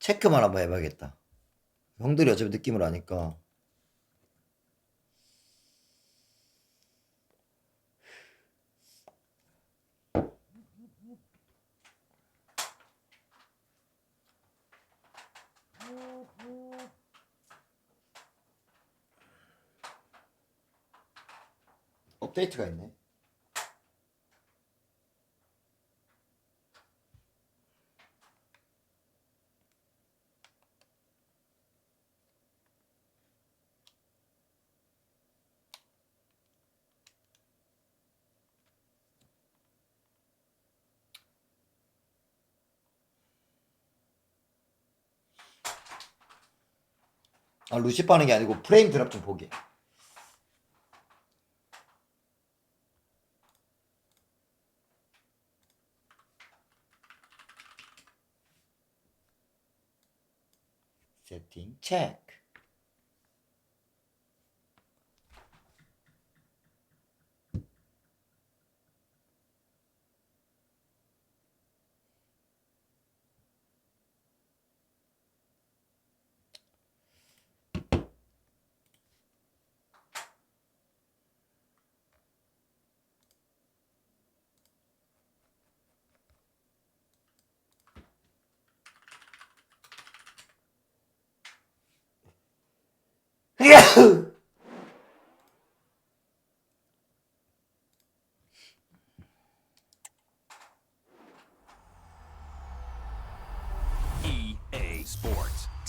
체크만 한번 해봐야겠다. 형들이 어차피 느낌을 아니까. 업데이트가 있네. 아, 루시 빠는 게 아니고 프레임 드랍 좀 보게. 세팅 체크.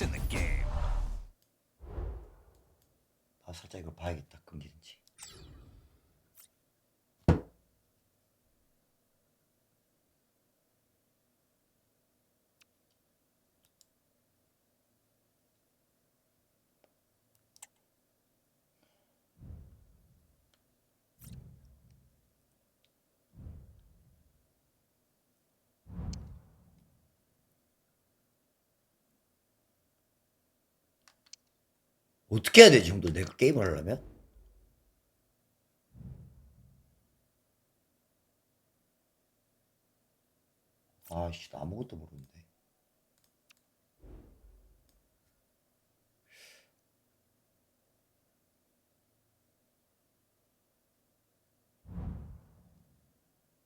In the game. 아, 살짝 이거 봐야겠다. 끊기는지. 어떻게 해야 되지, 형도? 내가 게임을 하려면? 아씨, 나 아무것도 모르는데.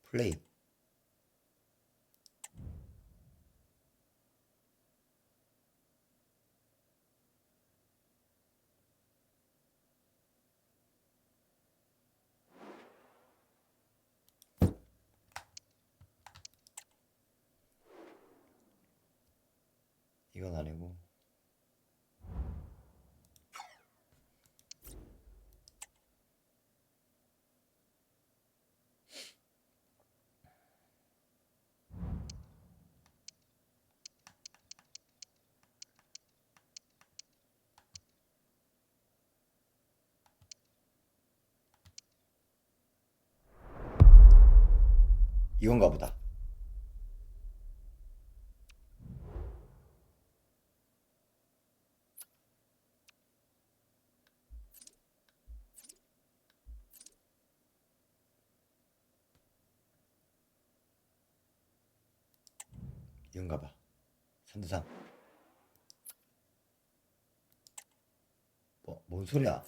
플레이. 이건 아니고. 이건가 보다. 이건가 봐. 3대3. 뭐, 뭔 소리야?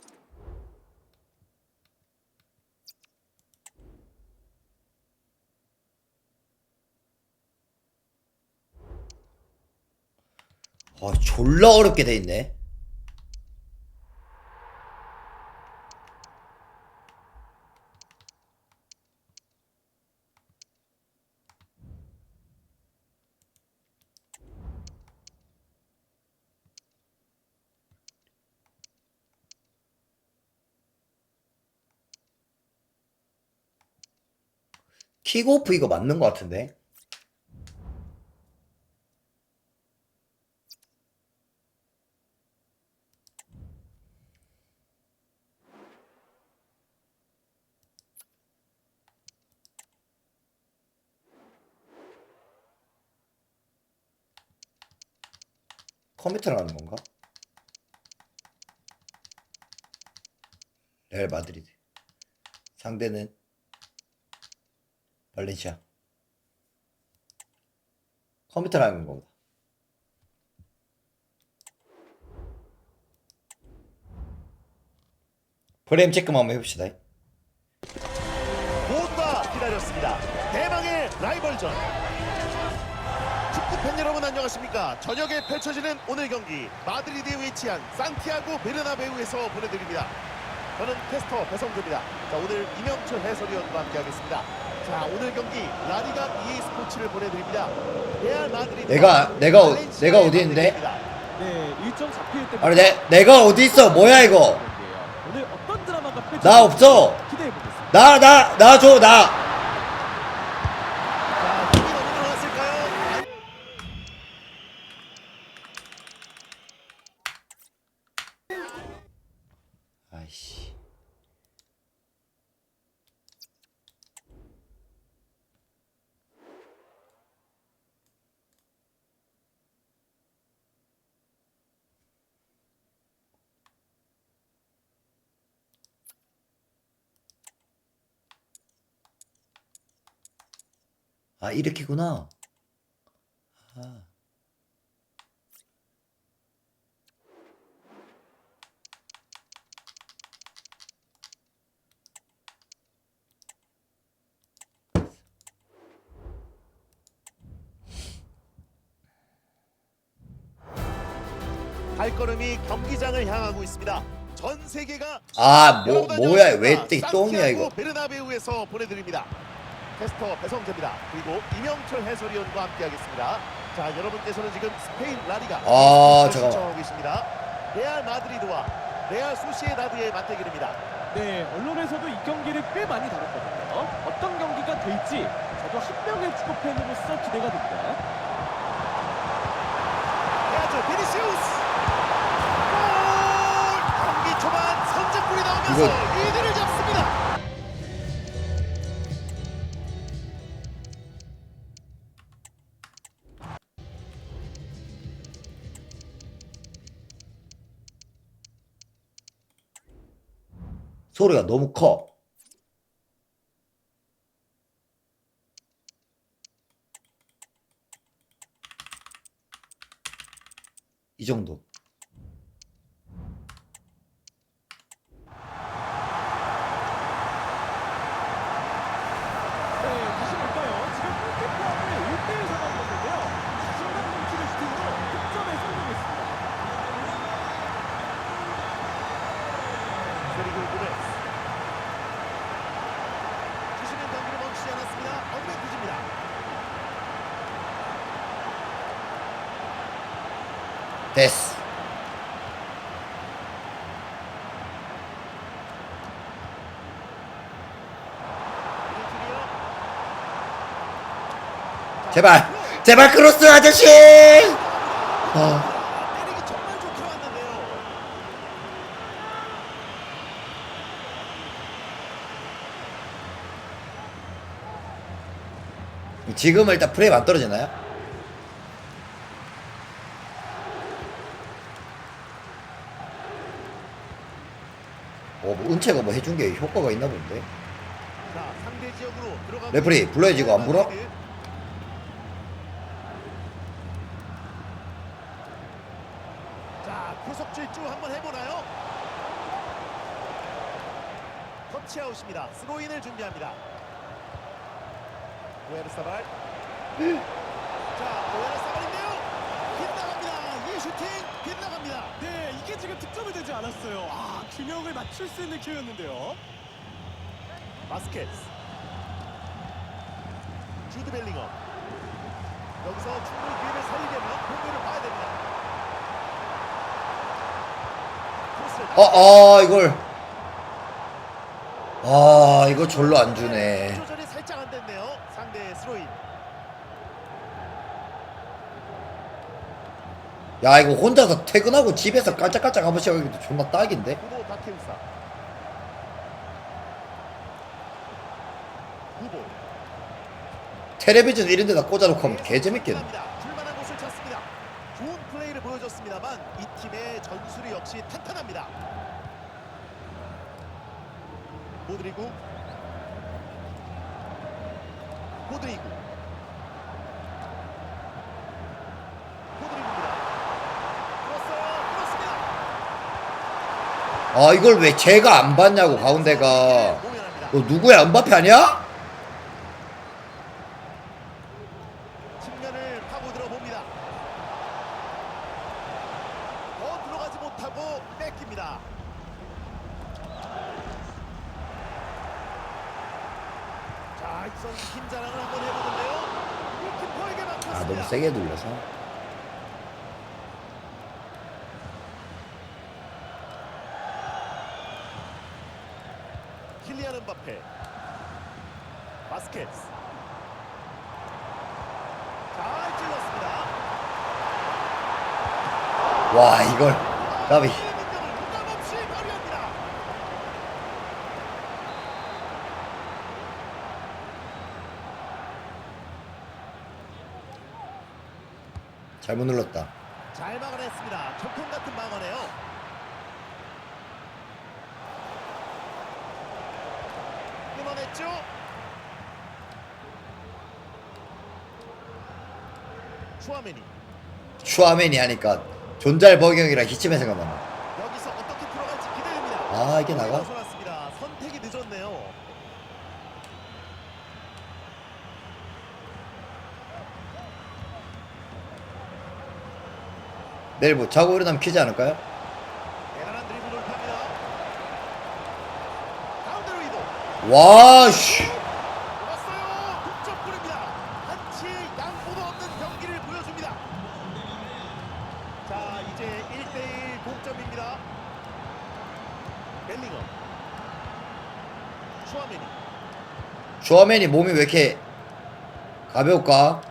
아, 졸라 어렵게 돼 있네. 킥오프 이거 맞는 것 같은데? 컴퓨터를 하는 건가? 레알 마드리드. 상대는 발렌시아. 컴퓨터를 하는 겁니다. 프레임 체크 한번 해봅시다. 모두 기다렸습니다. 대망의 라이벌전. 팬 여러분 안녕하십니까? 저녁에 펼쳐지는 오늘 경기 마드리드에 위치한 산티아고 베르나베우에서 보내드립니다. 저는 캐스터 배성주입니다. 자 오늘 이명철 해설위원과 함께 하겠습니다. 자 오늘 경기 라리가 EA 스포츠를 보내드립니다. 레알 마드리드 내가- 내가 어- 내가 어디 있는데? 네, 일정 잡힐 때 아니 내 내가 어디 있어? 뭐야 이거? 오늘 어떤 드라마가 펼쳐질지 나 없어. 기대해 보겠습니다. 나나 나 줘 나. 자 힘이 너무 들어갔을까요? 아이씨. 아 이렇게구나. 향하고 있습니다. 전 세계가 아, 뭐 뭐야 안녕하십니까? 왜 땡- 똥이야 이거. 베르나베우에서 보내드립니다. 캐스터 배성재입니다. 그리고 이명철 해설위원과 함께하겠습니다. 자 여러분께서는 지금 스페인 라리가 아. 시청하고 계십니다. 레알 마드리드와 레알 소시에다드의 맞대결입니다. 네, 언론에서도 이 경기를 꽤 많이 다뤘거든요. 어떤 경기가 될지 저도 한 명의 축구 팬으로서 기대가 됩니다. 해야죠 비니시우스 이 이거- 리드를 잡습니다. 소리가 너무 커. 이 정도. 네, 다시 볼까요? 지금 골키퍼하고의 1대1 상황이었는데요. 자신감 넘치는 슈팅으로 득점에 성공했습니다. 세리고 고메스 주시는 경기를 멈추지 않았습니다. 어드밴티지입니다. 됐어. 이인트리어 제발. 제발 크로스 아저씨. 아, 왔는데요. 지금은 일단 프레임 안 떨어지나요? 어, 뭐 은채가 뭐 해준 게 효과가 있나 본데. 레프리, 불러야지, 이거 안 불어? 마드리드. 자, 구석 질주 한번 해보나요? 터치아웃입니다. 스로인을 준비합니다. 오에르사발. 자, 오에르사발인데요. 빗나갑니다. 이 슈팅 빗나갑니다. 네, 이게 지금 득점이 되지 않았어요. 아, 균형을 맞출 수 있는 기회였는데요. 바스켓스 주드 벨링엄 여기서 충분히 기회를 살리려면 공격을 봐야 됩니다 어, 어, 이걸. 아, 이거 절로 안 주네. 조절이 살짝 안 됐네요 상대 스로인 야, 이거 혼자서 퇴근하고 집에서 깔짝깔짝 한 번씩 하기도 존나 딱인데? 텔레비전 이런 데다 꽂아놓고 하면 개재밌겠네. 줄만한 곳을 찾습니다 좋은 플레이를 보여줬습니다만 이 팀의 전술이 역시 탄탄합니다 모드리구 모드리구 모드리구입니다. 들었어요. 들었습니다. 아 이걸 왜 제가 안 봤냐고 가운데가 모면합니다. 너 누구야 은바페 아니야? 측면을 파고 들어봅니다. 더 들어가지 못하고 뺏깁니다. 자, 이선 힘 자랑을 한번 해보는데요. 골키퍼에게 막혔습니다. 아 너무 세게 눌려서. 킬리안 은바페. 바스켓스. 잘 찔렀습니다. 와 이걸. 까비 민경을 부담없이 발휘합니다 잘못 눌렀다. 잘 막아냈습니다. 적통 같은 방어네요. 끊어냈죠? 추아메니. 슈아맨이 하니까 존잘 버경이랑 히치맨 생각난다 여기서 어떻게 들어갈지 기대됩니다. 아 이게 나가? 벗어났습니다. 선택이 늦었네요. 내일 뭐 자고 일어나면 키지 않을까요? 대단한 드리블 돌파입니다. 가운데로 이동. 와씨 왔어요. 득점골입니다. 한치의 양보도 없는 경기를 보여줍니다. 자, 이제 1대1 동점입니다. 벨링엄. 슈아메니. 슈아맨이 몸이 왜 이렇게 가벼울까?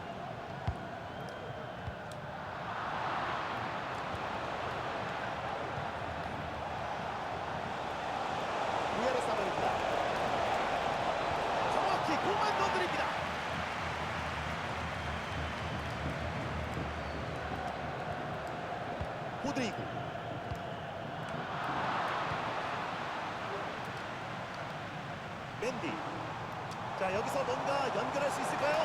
우야르 사바입니다. 정확히 공만 건드립니다. 호드리고 맨디 자 여기서 뭔가 연결할 수 있을까요?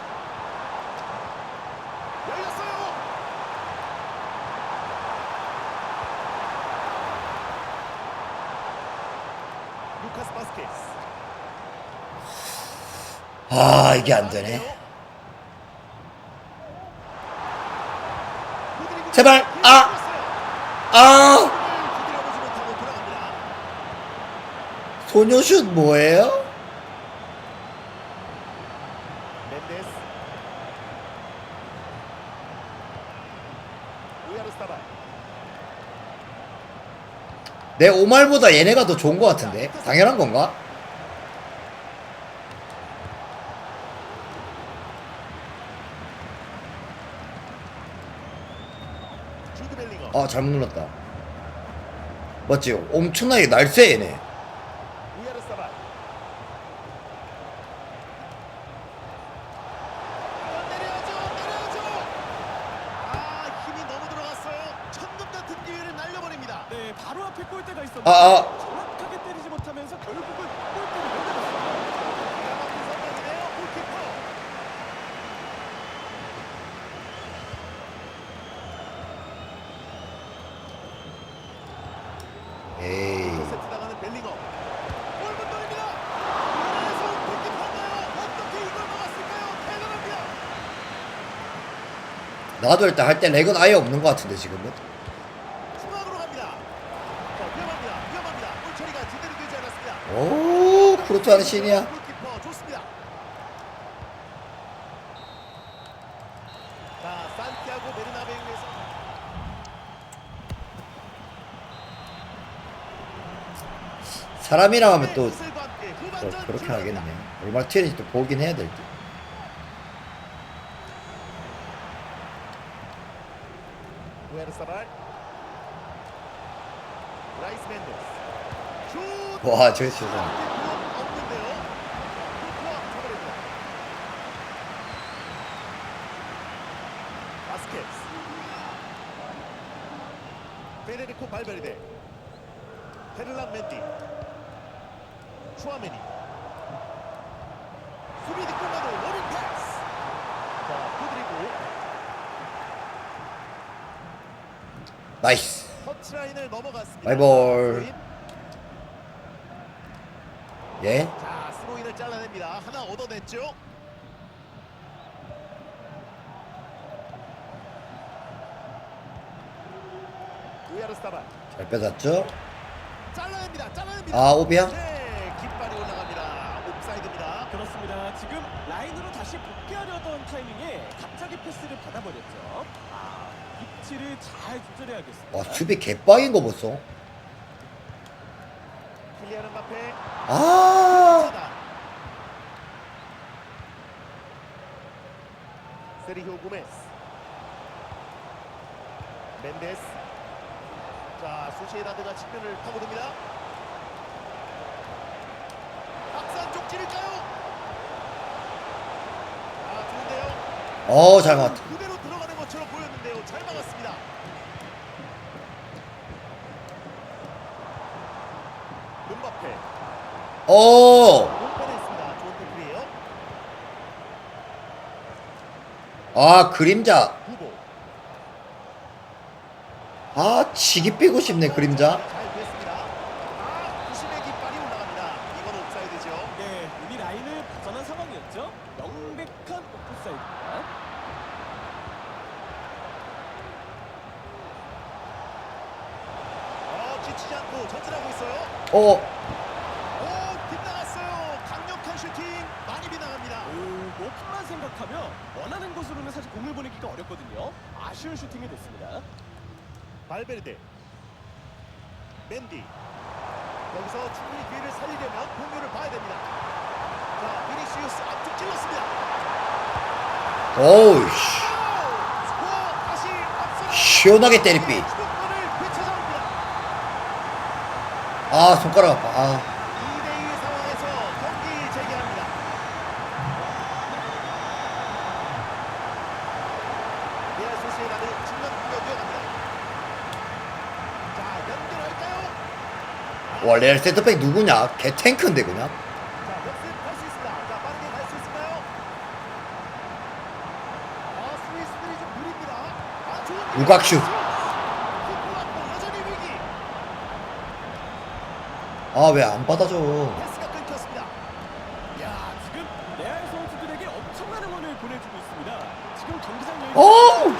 열렸어요 루카스 바스케스 아 이게 안 되네 제발! 아! 아 돌아갑니다. 소녀슛 뭐예요? 멘데스 오야르스타바 내 오말보다 얘네가 더 좋은 것 같은데 당연한 건가? 아 잘못 눌렀다 맞지? 엄청나게 날쌔 얘네 오야르스타바 내려야죠 내려야죠 아 힘이 너무 들어갔어요 천금 같은 기회를 날려버립니다 네, 바로 앞에 골대가 있었는데 아, 아. 정확하게 때리지 못하면서 결국은 골대를 연결했어요. 기가 막힌 선방이네요. 골키퍼 에이 세트 당하는 벨링엄. 골문 돌입니다. 그래서 골키퍼인가요 어떻게 이걸 막았을까요? 대단합니다. 나도 일단 할 때 렉은 아예 없는 것 같은데 지금은 중앙으로 갑니다 자 위험합니다 오 신이야 자 산티아고 베르나베우에서 사람이랑 하면 또, 기술과 함께 또 그렇게. 하겠네 얼마나 튀는지 또 보긴 해야 될 듯. 우에르사발 라이스 멘데스 슛 와, 저 진짜. 페데리코 발베르데 페를란 멘디 추아메니 수비 뒷공간으로 로빙 패스 자 후드리고 나이스 터치라인을 넘어갔습니다. 마이볼. 예? 자, 스로인을 잘라냅니다. 하나 얻어냈죠. 우야르스타바 잘 뺏었죠? 잘라냅니다. 잘라냅니다. 아 오비야? 네, 깃발이 올라갑니다. 옵사이드입니다. 그렇습니다. 지금 라인으로 다시 복귀하려던 타이밍에 갑자기 패스를 받아버렸죠. 아, 위치를 잘 조절해야겠습니다. 와 수비 개빡인 거 보소 아. 세리히오 고메스 멘데스 자 소시에다드가 측면을 파고듭니다 박산 쪽 찌를까요? 자 좋은데요 어, 잘 막았다. 그대로 들어가는 것처럼 보였는데요 잘 막았습니다 음바페 어! 아 그림자. 아 치기 빼고 싶네 그림자. 아. 네, 벗어 슈팅 많이 빗나갑니다. 오, 높이만 생각하면 원하는 곳으로는 사실 공을 보내기가 어렵거든요. 아쉬운 슈팅이 됐습니다. 발베르데, 맨디. 여기서 충분히 기회를 살리려면 공격을 봐야 됩니다. 자, 비니시우스 앞쪽 찔렀습니다. 어우 씨 오, 스코어 다시 앞서. 시원하게 때리삐. 아 손가락 아파 아 2대2 상황에서 경기 재개합니다. 레알 소시에다드 측면 공격 이어갑니다. 자, 연결할까요? 와 레알 센터백 누구냐 개 탱크인데 그냥. 우각슛. 아 왜 안 받아줘 오!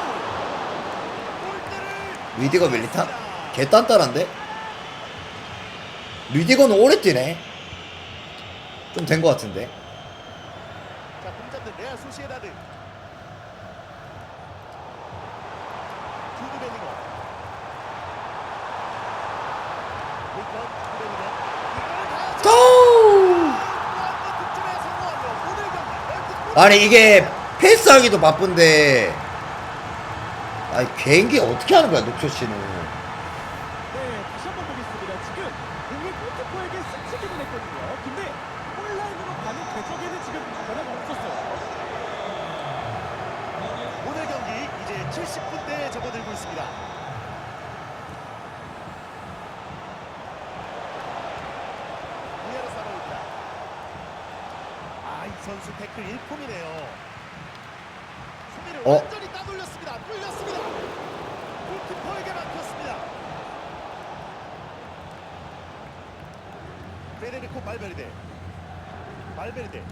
리디거 밀리탄 막았습니다. 개 단단한데 리디거는 오래 뛰네. 좀된거 같은데. 자, 공 잡는 레알 소시에다드. 경기 월드컵 아니 이게 패스하기도 바쁜데. 아니 개인기 어떻게 하는 거야 녹초 씨는 네, 다시 한번 보겠습니다. 지금 공이 골키퍼에게 스치기는 했거든요. 근데 골라인으로 가는 궤적에는 지금 변화가 없었어요. 오늘 경기 이제 70분대에 접어들고 있습니다. 우야르 사로입니다. 아, 이 선수 태클 1품이네요. 수비를 어? 완전히 따돌렸습니다. 뚫렸습니다. 골키퍼에게 막혔습니다. 페데리코 발베르데. 발베르데.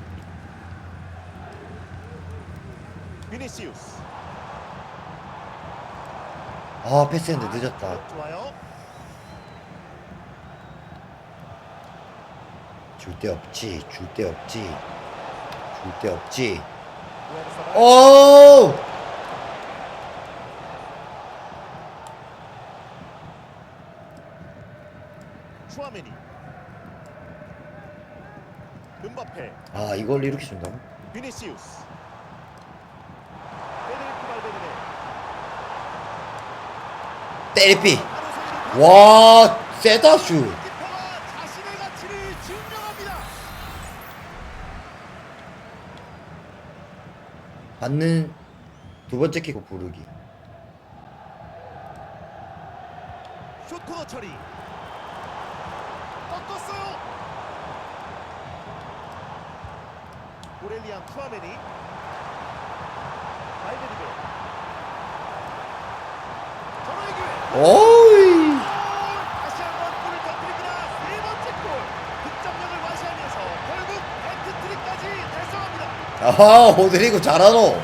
비니시우스. 아 패스했는데 늦었다 좋아요. 줄 데 없지 줄 데 없지 줄 데 없지. 오 추아메니. 음바페. 아 이걸 이렇게 준다고? 비니시우스. 페데리코 발베르데. 때리삐 와 세다 슛. 받는 두 번째 키고 부르기. 오렐리안 투아메니. 발베르 오이. 다시 한번 골을 터뜨립니다. 세 번째 골. 득점력을 과시하면서 결국 헤트트릭까지 달성합니다. 아, 오드리고 잘하노.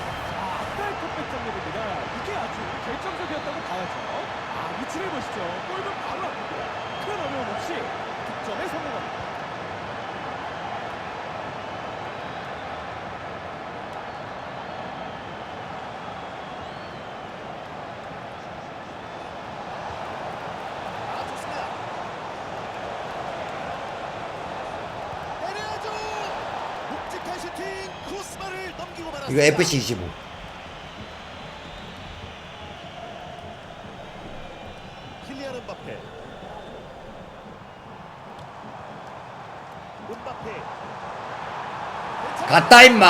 이거 FC 25 킬리안 은바페. 은바페. 갔다 임마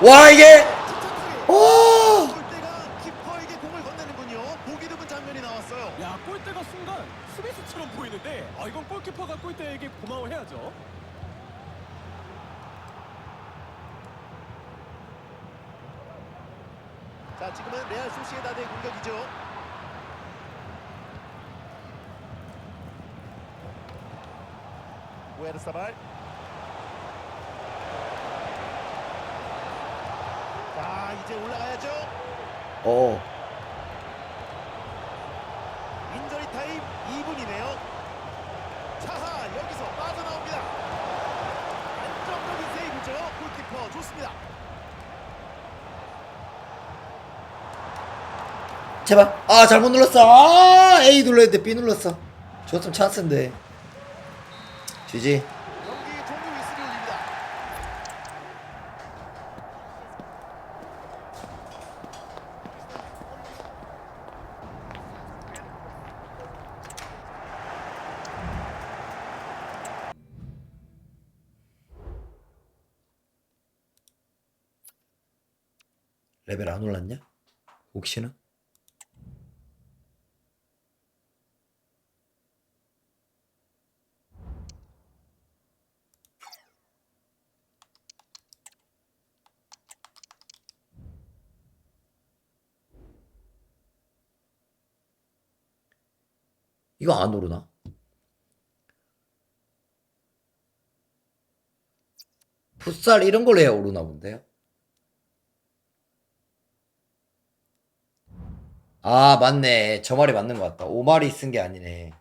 와 이게. 오 골대가 키퍼에게 공을 건네는군요. 보기 드문 장면이 나왔어요. 야, 골대가 순간 수비수처럼 보이는데 아, 이건 골키퍼가 골대에게 고마워해야죠. 자 지금은 레알 소시에다드의 공격이죠. 우에르사발. 자 이제 올라가야죠. 어. 인저리 타임 2분이네요. 차하 여기서 빠져나옵니다. 안정적인 세이브죠. 골키퍼 좋습니다. 제발 아 잘못 눌렀어 아 A 눌렀는데 B 눌렀어 줬으면 찬스인데 지지 경기 종료 위스를 올립니다. 레벨 안 올랐냐 혹시나 이거 안 오르나? 풋살 이런 걸로 해야 오르나 본데요? 아, 맞네. 저 말이 맞는 것 같다. 오말이 쓴 게 아니네.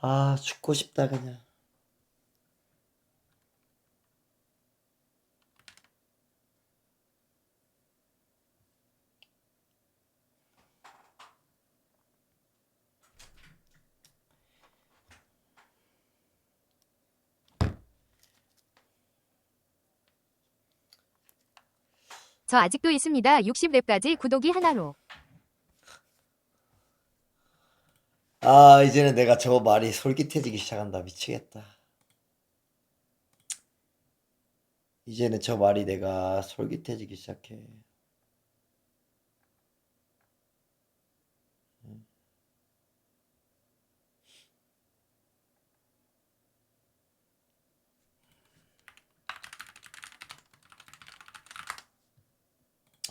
아, 죽고 싶다, 그냥. 저 아직도 있습니다. 60렙까지 구독이 하나로. 아, 이제는 내가 저 말이 솔깃해지기 시작한다. 미치겠다. 이제는 저 말이 내가 솔깃해지기 시작해.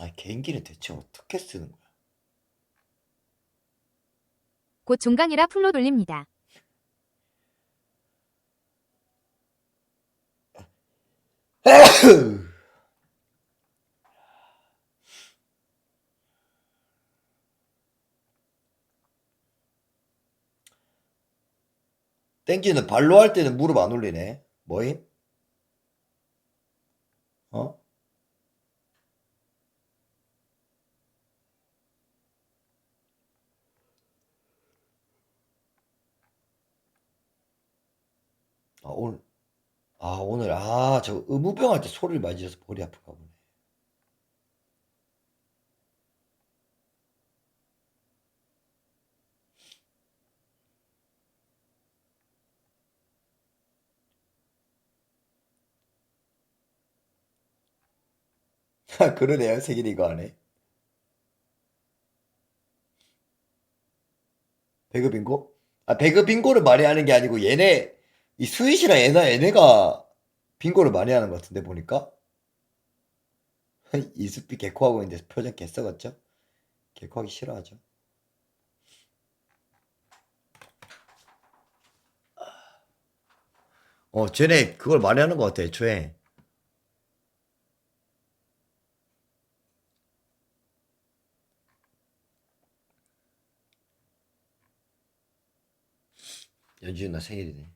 아, 개인기는 대체 어떻게 쓰는 거야? 곧 중간이라 풀로 돌립니다. 땡기는 발로 할 때는 무릎 안 올리네. 뭐임? 어? 아, 오늘, 아, 오늘, 아, 저 의무병 할 때 소리를 질러서 머리 아픈가 보네. 아, 그러네요. 세균이 이거 안 해. 배그 빙고? 아, 배그 빙고를 많이 하는 게 아니고 얘네, 이 스윗이랑 애나 애네가 빙고를 많이 하는 것 같은데 보니까 이수비 개코하고 있는데 표정 개썩었죠? 개코하기 싫어하죠. 어, 쟤네 그걸 많이 하는 것 같아, 애초에. 연지윤 나 생일이네.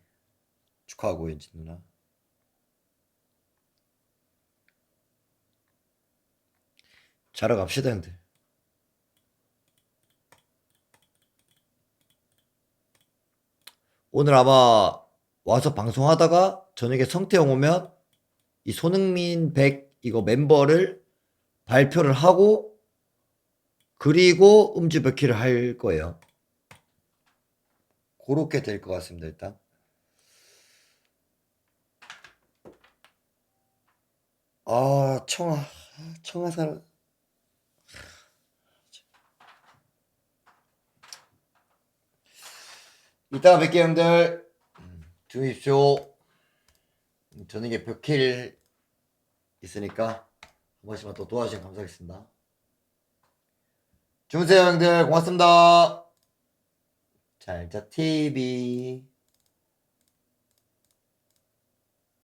축하하고, 연지 누나. 자러 갑시다, 형들. 오늘 아마 와서 방송하다가 저녁에 성태형 오면 이 손흥민 100 이거 멤버를 발표를 하고 그리고 음주 몇 킬을 할 거예요. 그렇게 될 것 같습니다, 일단. 아, 청아, 청아살. 이따가 뵐게요, 형들. 주십시오. 저녁에 벽킬 있으니까 한 번씩만 또 도와주시면 감사하겠습니다. 주무세요, 형들. 고맙습니다. 잘자 TV.